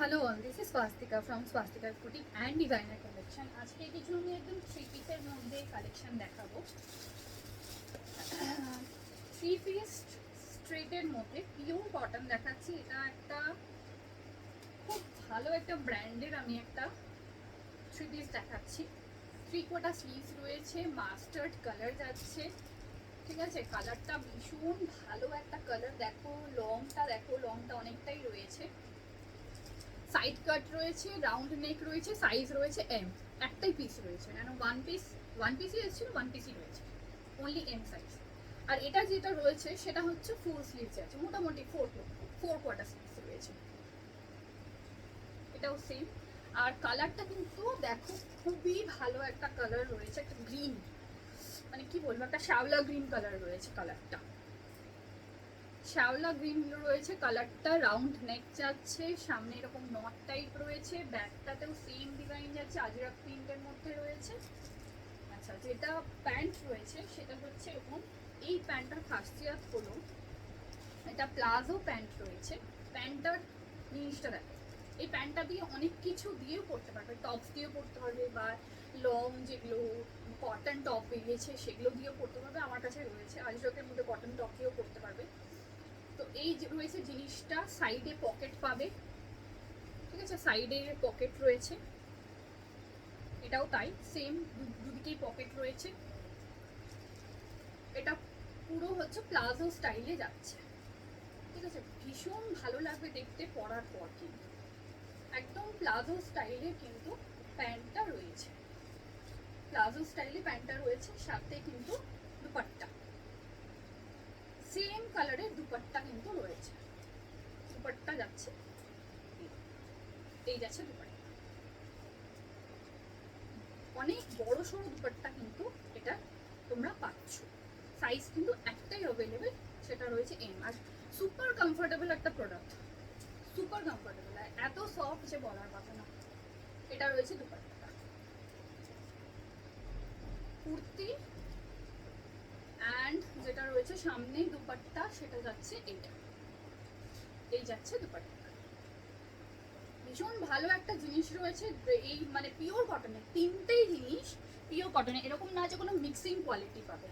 Hello all this is Swastika from Swastika boutique and designer collection আজকে কিছু আমি একদম থ্রি পিসের মধ্যে কালেকশন দেখাবো। থ্রি পিস স্ট্রেটের মধ্যে পিওর কটন দেখাচ্ছি। এটা একটা খুব ভালো একটা ব্র্যান্ডের আমি একটা থ্রি পিস দেখাচ্ছি। থ্রি কোটা স্লিভস রয়েছে মাস্টার্ড কালার যাচ্ছে। ঠিক আছে? কালারটা ভীষণ ভালো একটা কালার দেখো লংটা দেখো লংটা অনেকটাই রয়েছে। সাইড কাট রয়েছে রাউন্ড নেক রয়েছে সাইজ রয়েছে এম একটাই পিস রয়েছে, কেন ওয়ান পিস ওয়ান পিসই এসেছিল ওয়ান পিসই রয়েছে। অনলি এম সাইজ আর এটা যেটা রয়েছে, সেটা হচ্ছে ফুল স্লিভস আছে, মোটামুটি ফোর ফোর কোয়ার্টার স্লিভস রয়েছে। এটাও সেম আর কালারটা কিন্তু দেখো, খুবই ভালো একটা কালার রয়েছে, একটা গ্রিন মানে কি বলব, একটা শ্যাওলা গ্রিন কালার রয়েছে কালারটা শ্যাওলা গ্রিন রয়েছে, কালারটা রাউন্ড নেক যাচ্ছে, সামনে এরকম নট টাইপ রয়েছে, ব্যাকটাতেও সেম ডিজাইন যাচ্ছে, আজরাক প্রিন্টের মধ্যে রয়েছে। আচ্ছা যেটা প্যান্ট রয়েছে, সেটা হচ্ছে এরকম, এই প্যান্টটার খাসিয়াত হলো, এটা প্লাজো প্যান্ট রয়েছে, প্যান্টটার জিনিসটা দেখো, এই প্যান্টটা দিয়ে অনেক কিছু দিয়েও পরতে পারবে, টপস দিয়েও পরতে পারবে বা লং যেগুলো কটন টপ বেরিয়েছে, সেগুলো দিয়েও পরতে পারবে, আমার কাছে রয়েছে, আজরকের মধ্যে কটন টপ দিয়েও পরতে পারবে। এই রয়েছে জিনিসটা সাইডে পকেট পাবে। ঠিক আছে? সাইডে পকেট রয়েছে। এটাও তাই সেম দুদিকেই পকেট রয়েছে। এটা পুরো হচ্ছে প্লাজো স্টাইলে যাচ্ছে। ঠিক আছে? ভীষণ ভালো লাগবে দেখতে পরার পর কিন্তু। একদম প্লাজো স্টাইলে কিন্তু প্যান্টটা রয়েছে। প্লাজো স্টাইলে প্যান্টটা রয়েছে, সাথে কিন্তু দুপাট্টা। সেম কালারের দুপাট্টা কিন্তু রয়েছে। দুপাট্টা যাচ্ছে। এই যাচ্ছে দুপাট্টা। অনেক বড় সড়ো দুপাট্টা কিন্তু এটা তোমরা পাচ্ছ। সাইজ কিন্তু একটাই অ্যাভেলেবেল সেটা রয়েছে এম আর সুপার কমফোর্টেবল একটা প্রোডাক্ট সুপার কমফোর্টেবল আর এত সফট যে বলার কথা না। এটা রয়েছে দুপাট্টা। কুর্তি যেটা রয়েছে সামনে দুপাট্টা, সেটা যাচ্ছে এইটা। এই যাচ্ছে দুপাট্টা। ভীষণ ভালো একটা জিনিস রয়েছে, এই মানে পিওর কটনের তিনটেই জিনিস পিওর কটনের এরকম না যে কোনো মিক্সিং কোয়ালিটি পাবে।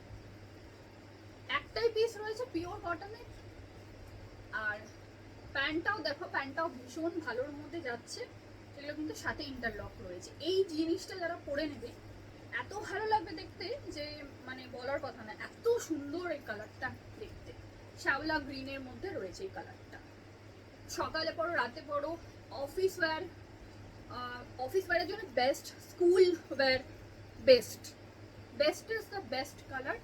একটাই পিস রয়েছে পিওর কটনের আর প্যান্টটাও দেখো, প্যান্টটাও ভীষণ ভালোর মধ্যে যাচ্ছে। সেগুলো কিন্তু সাথে ইন্টারলক রয়েছে। এই জিনিসটা যারা পরে নেবে এত ভালো লাগবে দেখতে যে মানে বলার কথা না, এত সুন্দর এই কালারটা দেখতে। শ্যাওলা গ্রিনের মধ্যে রয়েছে এই কালারটা সকালে পড়ো, রাতে পড়ো অফিস ওয়্যার অফিস ওয়্যারের জন্য best school wear best best is the best colour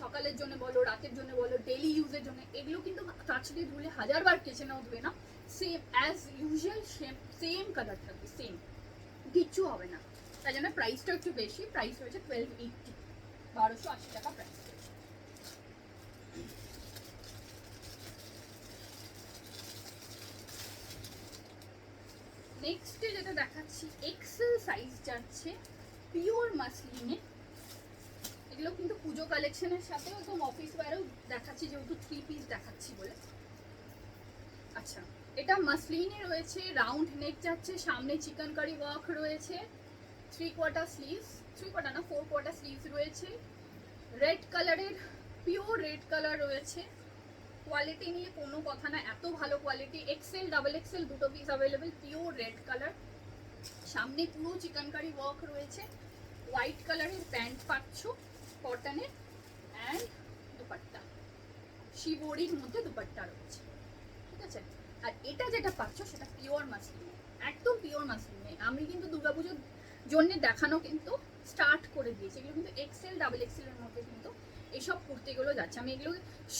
সকালের জন্য বলো, রাতের জন্য বলো ডেলি ইউজের জন্য, এগুলো কিন্তু কাছ দিয়ে ধুলে হাজারবার কেচে নাও ধুবে না same as usual same same colour থাকবে সেম কিচ্ছু হবে না। তাই জন্য প্রাইসটা একটু বেশি। প্রাইস হয়েছে টুয়েলভ এইটটি বারোশো আশি টাকা প্রাইস নেক্সটে যেটা দেখাচ্ছি এক্সেল সাইজ যাচ্ছে পিওর মাসলিনে এগুলো কিন্তু পুজো কালেকশনের সাথে একদম অফিস ওয়ারেও দেখাচ্ছি, যেহেতু থ্রি পিস দেখাচ্ছি বলে। আচ্ছা এটা মাসলিনে রয়েছে রাউন্ড নেক যাচ্ছে, সামনে চিকেন কারি ওয়ার্ক রয়েছে। Three quarter sleeves three quarter না ফোর কোয়ার্টার স্লিভস রয়েছে। রেড কালারের পিওর রেড কালার রয়েছে। কোয়ালিটি নিয়ে কোনো কথা না, এত ভালো কোয়ালিটি এক্সেল ডাবল এক্সেল দুটো piece available pure red colour সামনে পুরো চিকেন কারি ওয়ার্ক রয়েছে। হোয়াইট কালারের প্যান্ট পাচ্ছ কটনের অ্যান্ড দুপাট্টা। শিবরির মধ্যে দুপাট্টা রয়েছে। ঠিক আছে? আর এটা যেটা পাচ্ছ, সেটা পিওর মাসলিনে একদম পিওর মাসলিনে আমি কিন্তু দুর্গাপুজোর জন্য দেখানো কিন্তু স্টার্ট করে দিয়েছে। এগুলো কিন্তু এক্সেল ডাবল এক্সেলের মধ্যে কিন্তু এইসব কুর্তিগুলো যাচ্ছে। আমি এগুলো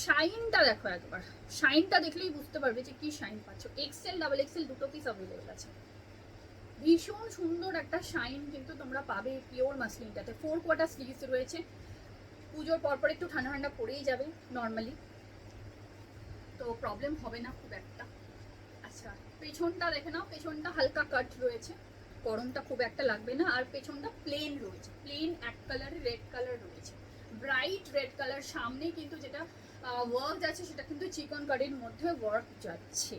শাইনটা দেখো একবার। শাইনটা দেখলেই বুঝতে পারবে যে কি শাইন পাচ্ছ। এক্সেল ডাবল এক্সেল দুটো পিস অ্যাভেলেবেল আছে। ভীষণ সুন্দর একটা শাইন কিন্তু তোমরা পাবে পিওর মাসলিনটাতে ফোর কোয়ার্টার স্লিভস রয়েছে। পুজোর পরপর একটু ঠান্ডা ঠান্ডা পড়েই যাবে নর্মালি তো প্রবলেম হবে না খুব একটা। আচ্ছা পেছনটা দেখে নাও। পেছনটা হালকা কাট রয়েছে। গরমটা খুব একটা লাগবে না। আর পেছনটা প্লেন রয়েছে। প্লেন এক কালারের রেড কালার রয়েছে। ব্রাইট রেড কালার সামনে কিন্তু যেটা ওয়ার্ক যাচ্ছে সেটা কিন্তু চিকন কারির মধ্যে ওয়ার্ক যাচ্ছে।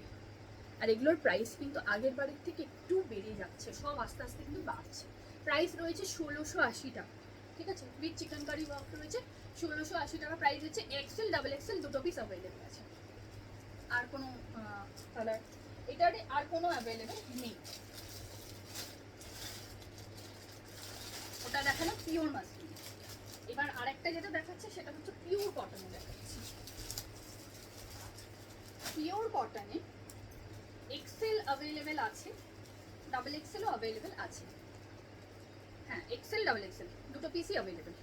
আর এগুলোর প্রাইস কিন্তু আগের বারের থেকে একটু বেড়ে যাচ্ছে। সব আস্তে আস্তে কিন্তু বাড়ছে। প্রাইস রয়েছে ষোলোশো আশি টাকা। ঠিক আছে? উইথ চিকেন কারি ওয়ার্ক রয়েছে। ষোলোশো আশি টাকা প্রাইস হচ্ছে এক্সেল ডাবল এক্সেল দুটো পিস অ্যাভেলেবেল আছে। আর কোনো কালার এটারে আর কোনো অ্যাভেলেবেল নেই। ওটা দেখানো পিওর মাসলিন এবার আরেকটা যেটা দেখাচ্ছে, সেটা হচ্ছে পিওর কটনে দেখাচ্ছি। পিওর কটনে এক্সেল অ্যাভেলেবেল আছে ডাবল এক্সেলও অ্যাভেলেবেল আছে। হ্যাঁ এক্সেল ডাবল এক্সেল দুটো পিসই অ্যাভেলেবেল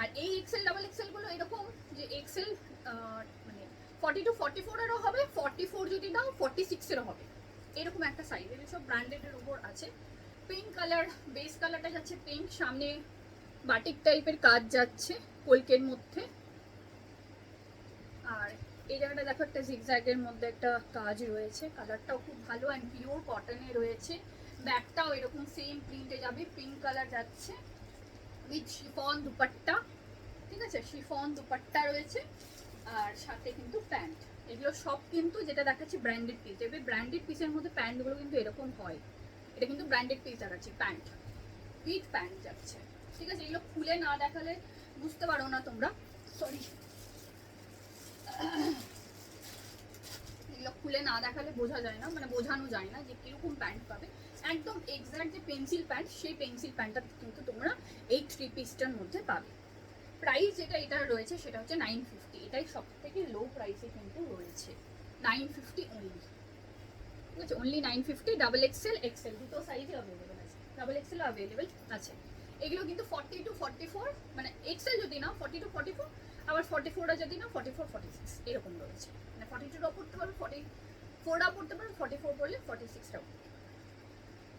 আর এই এক্সেল ডাবল এক্সেলগুলো এরকম যে এক্সেল মানে ফর্টি টু ফর্টি ফোরেরও হবে ফর্টি ফোর যদি দাও ফর্টি সিক্সেরও হবে। এরকম একটা সাইজ এগুলো সব ব্র্যান্ডেডের উপর আছে। পিঙ্ক কালার বেস কালারটা যাচ্ছে পিঙ্ক সামনে বাটিক টাইপের কাজ যাচ্ছে কলকের মধ্যে। আর এই জায়গাটা দেখো একটা জিগজ্যাগের মধ্যে একটা কাজ রয়েছে। কালারটাও খুব ভালো অ্যান্ড পিওর কটনে রয়েছে। ব্যাগটাও এরকম সেম প্রিন্টে যাবে পিঙ্ক কালার যাচ্ছে উইথ শিফন দুপাট্টা। ঠিক আছে? শিফন দুপাট্টা রয়েছে আর সাথে কিন্তু প্যান্ট এগুলো সব কিন্তু যেটা দেখাচ্ছি ব্র্যান্ডেড পিস এবার ব্র্যান্ডেড পিসের মধ্যে প্যান্টগুলো কিন্তু এরকম হয়। এটা কিন্তু ব্র্যান্ডেড পিস দেখাচ্ছি প্যান্ট উইথ প্যান্ট যাচ্ছে ঠিক আছে, এগুলো খুলে না দেখালে বুঝতে পারো না তোমরা। সরি এগুলো খুলে না দেখালে বোঝা যায় না মানে বোঝানো যায় না যে কীরকম প্যান্ট পাবে। একদম এক্সাক্ট যে পেন্সিল প্যান্ট সেই পেন্সিল প্যান্টটা কিন্তু তোমরা এই থ্রি পিসটার মধ্যে পাবে। প্রাইস যেটা এটা রয়েছে, সেটা হচ্ছে নাইন ফিফটি এটাই সব থেকে লো প্রাইসে কিন্তু রয়েছে। নাইন ফিফটি অনলি ঠিক আছে only nine fifty double XL XL দুটো সাইজে অ্যাভেলেবেল আছে। ডাবল এক্সেলও অ্যাভেলেবেল আছে। এগুলো কিন্তু ফর্টি টু ফর্টি ফোর মানে এক্সেল যদি না ফর্টি টু ফর্টি ফোর আবার ফর্টি ফোরটা যদি না ফর্টি ফোর ফর্টি সিক্স এরকম রয়েছে। মানে ফর্টি টুটাও পড়তে পারবে ফর্টি ফোরটাও পড়তে পারবে ফর্টি ফোর পড়লে ফর্টি সিক্সটাও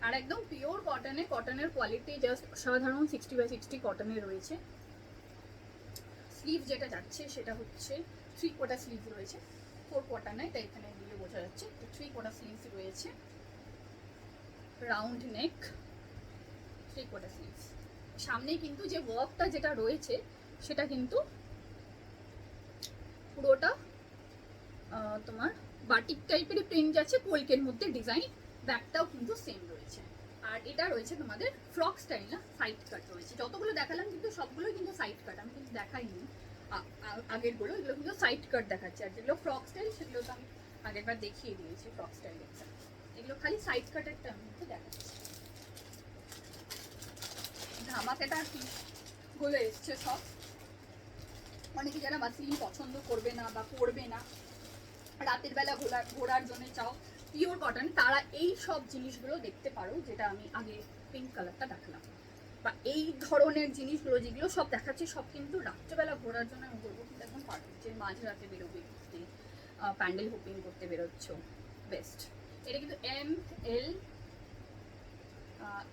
আর একদম পিওর কটনে কটনের কোয়ালিটি জাস্ট অসাধারণ সিক্সটি বাই সিক্সটি কটনে রয়েছে। স্লিভ যেটা যাচ্ছে, সেটা হচ্ছে থ্রি কোয়ার্টার স্লিভ রয়েছে। ফোর কোয়ার্টার নয়, তাই এখানে বোঝা যাচ্ছে থ্রি কোয়ার্টার স্লিভস রয়েছে। Round neck three quarter sleeves সামনে কিন্তু যে ওয়ার্কটা যেটা রয়েছে, সেটা কিন্তু পুরোটা তোমার বাটিক টাইপের প্রিন্ট যাচ্ছে কলকের মধ্যে ডিজাইন ব্যাকটাও কিন্তু সেম রয়েছে। আর এটা রয়েছে তোমাদের ফ্রক স্টাইল না সাইড কাট রয়েছে। যতগুলো দেখালাম কিন্তু সবগুলোই কিন্তু সাইড কাট আমি কিন্তু দেখাইনি। আগেরগুলো, এগুলো কিন্তু সাইড কাট দেখাচ্ছে। আর যেগুলো ফ্রক স্টাইল সেগুলো তো আমি আগেরবার দেখিয়ে দিয়েছি ফ্রক স্টাইল এগুলো খালি সাইড কাটের মধ্যে দেখাচ্ছে ধামাকেটা কি গুলো এসছে সব। অনেকে যারা মাসলিন পছন্দ করবে না বা পরবে না, রাতের বেলা ঘোরা, ঘোরার জন্য চাও পিওর কটন তারা এই সব জিনিসগুলো দেখতে পারো, যেটা আমি আগে পিঙ্ক কালারটা দেখালাম। বা এই ধরনের জিনিসগুলো যেগুলো সব দেখাচ্ছে, সব কিন্তু রাত্রেবেলা ঘোরার জন্য আমি বলব, কিন্তু একদম পারফেক্ট যে মাঝরাতে বেরোবে। প্যান্ডেল হোপিং করতে বেরোচ্ছ বেস্ট এটা কিন্তু M L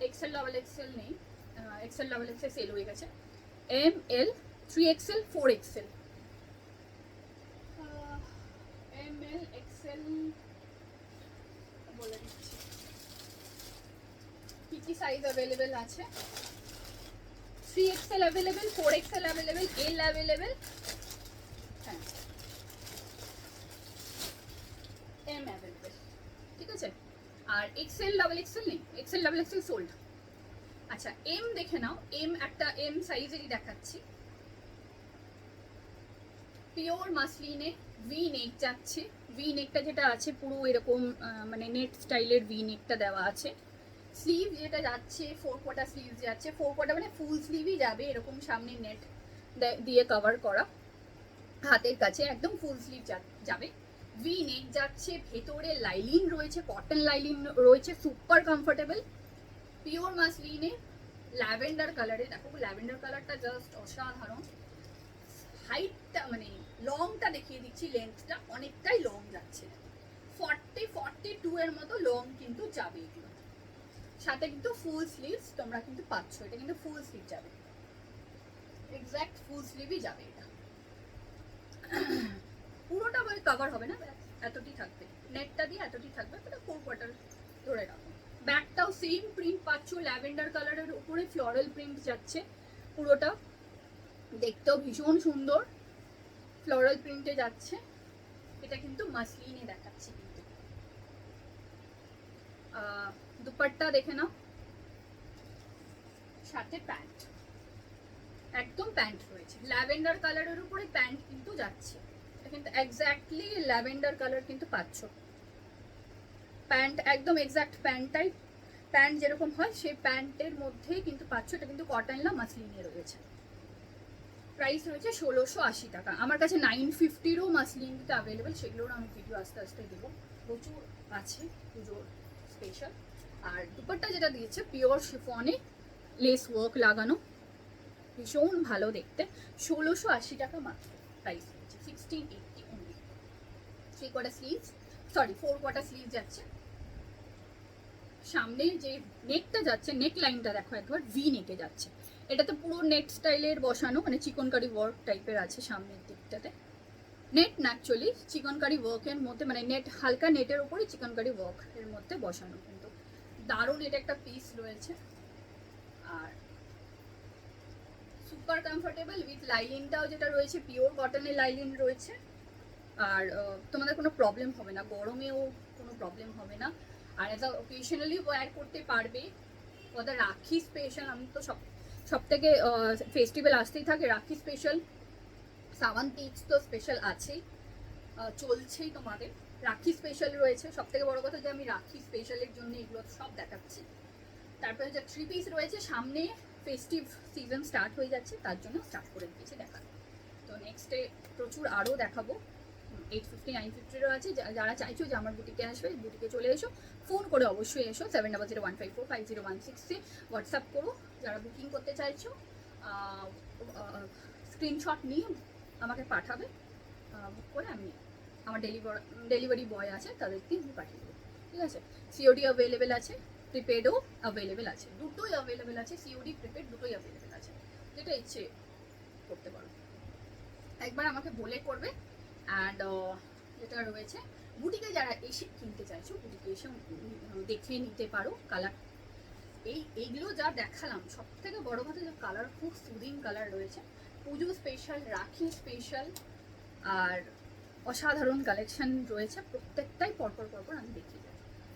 XL double XL নেই। এক্সেল ডাবল এক্সেল সেল হয়ে গেছে। M L three XL four XL M L XL বলে দিচ্ছি। কি কি সাইজ অ্যাভেলেবেল আছে? Three XL available four XL available L available হ্যাঁ। এম অ্যাভেলেবেল ঠিক আছে? আর এক্সেল ডাবল এক্সেল নেই? এক্সেল ডাবল এক্সেল সোল্ড আচ্ছা এম দেখে নাও। এম একটা এম সাইজেরই দেখাচ্ছি। পিওর মাসলিনে ভি নেক যাচ্ছে। ভি নেকটা যেটা আছে, পুরো এরকম মানে নেট স্টাইলের ভি নেকটা দেওয়া আছে। স্লিভ যেটা যাচ্ছে ফোর কোয়ার্টার স্লিভ যাচ্ছে। ফোর কোয়ার্টার মানে ফুল স্লিভই যাবে, এরকম সামনে নেট দিয়ে কভার করা। হাতের কাছে একদম ফুল স্লিভ যাবে। ভি নেক যাচ্ছে, ভেতরে লাইলিন রয়েছে কটন লাইলিন রয়েছে সুপার কমফোর্টেবল পিওর মাসলিনে ল্যাভেন্ডার কালারে দেখো ল্যাভেন্ডার কালারটা জাস্ট অসাধারণ। হাইটটা মানে লংটা দেখিয়ে দিচ্ছি লেন্থটা অনেকটাই লং যাচ্ছে। ফর্টি ফর্টি টু এর মতো লং কিন্তু যাবে এগুলো। সাথে কিন্তু ফুল স্লিভস তোমরা কিন্তু পাচ্ছ, এটা কিন্তু ফুল স্লিভ যাবে। এক্স্যাক্ট ফুল স্লিভই যাবে এটা। পুরোটা বলে কভার হবে না? এতটি থাকবে। নেটটা দিয়ে এতটি থাকবে এটা ফোর কোয়ার্টার ধরে রাখো। ব্যাকটাও সেম প্রিন্ট পাচ্ছ ল্যাভেন্ডার কালারের উপরে ফ্লোরাল প্রিন্ট যাচ্ছে পুরোটা। দেখতেও ভীষণ সুন্দর। ফ্লোরাল প্রিন্টে যাচ্ছে। এটা কিন্তু মাসলিনে দেখাচ্ছে কিন্তু। দুপাট্টা দেখে নাও। সাথে প্যান্ট। একদম প্যান্ট রয়েছে। ল্যাভেন্ডার কালারের উপরে প্যান্ট কিন্তু যাচ্ছে। কিন্তু এক্স্যাক্টলি ল্যাভেন্ডার কালার কিন্তু পাচ্ছ। প্যান্ট একদম এক্স্যাক্ট প্যান্টটাই প্যান্ট যেরকম হয়, সেই প্যান্টের মধ্যেই কিন্তু পাচ্ছ। এটা কিন্তু কটন না মাসলিনে রয়েছে। প্রাইস রয়েছে ষোলোশো আশি টাকা। আমার কাছে নাইন ফিফটিরও মাসলিন কিন্তু অ্যাভেলেবেল সেগুলোর আমি ভিডিও আস্তে আস্তে দেবো। প্রচুর আছে পুজোর স্পেশাল আর দুপাট্টা যেটা দিয়েছে পিওর শিফনে লেস ওয়ার্ক লাগানো। ভীষণ ভালো দেখতে। ষোলোশো আশি টাকা মাত্র price sorry four quarter sleeve যাচ্ছে। সামনে যে নেকটা যাচ্ছে নেক লাইনটা দেখো একবার ভি নেকে যাচ্ছে। এটাতে পুরো নেট স্টাইলের বসানো মানে চিকনকারি ওয়ার্ক টাইপের আছে সামনের দিকটাতে। নেট না অ্যাকচুয়ালি চিকনকারি ওয়ার্কের মধ্যে মানে নেট হালকা নেটের উপরে চিকনকারি ওয়ার্ক এর মধ্যে বসানো কিন্তু। দারুণ এটা একটা পিস রয়েছে। আর সুপার কমফোর্টেবল উইথ লাইলিনটাও যেটা রয়েছে পিওর কটনের লাইলিন রয়েছে। আর তোমাদের কোনো প্রবলেম হবে না, গরমেও কোনো প্রবলেম হবে না। আর অ্যাজ আ অকেশনালি ওয়্যার করতে পারবে। ওদের রাখি স্পেশাল আমি তো সব সব থেকে ফেস্টিভ্যাল আসতেই থাকে, রাখি স্পেশাল সাওয়ান তিজ তো স্পেশাল আছেই। চলছেই তোমাদের। রাখি স্পেশাল রয়েছে। সব থেকে বড় কথা যে আমি রাখি স্পেশালের জন্য এগুলো সব দেখাচ্ছি। তারপরে যে থ্রি পিস রয়েছে, সামনে ফেস্টিভ সিজন স্টার্ট হয়ে যাচ্ছে, তার জন্য স্টার্ট করে দিয়েছি দেখানো তো নেক্সটে প্রচুর আরও দেখাবো। এইট ফিফটি নাইন ফিফটিরও আছে। যারা চাইছো যে আমার বুটিকে আসবে বুটিকে চলে এসো। ফোন করে অবশ্যই এসো seven double zero one five four five zero one সিক্সে হোয়াটসঅ্যাপ করো, যারা বুকিং করতে চাইছো স্ক্রিনশট নিয়ে আমাকে পাঠাবে। বুক করে আমি আমার ডেলিভার ডেলিভারি বয় আছে, তাদেরকে আমি পাঠিয়ে দেবো। ঠিক আছে? সিওডি অ্যাভেলেবেল আছে। প্রিপেডও অ্যাভেলেবেল আছে। দুটোই অ্যাভেলেবেল আছে সিওডি প্রিপেড দুটোই অ্যাভেলেবেল আছে। যেটা ইচ্ছে করতে পারো। একবার আমাকে বলে করবে। অ্যান্ড যেটা রয়েছে বুটিকে যারা এসে কিনতে চাইছো বুটিকে এসে দেখে নিতে পারো কালার এই, এইগুলো যা দেখালাম সব থেকে বড় কথা যে কালার খুব সুদিং কালার রয়েছে। পুজো স্পেশাল রাখি স্পেশাল আর অসাধারণ কালেকশন রয়েছে। প্রত্যেকটাই পরপর পরপর আমি দেখিয়ে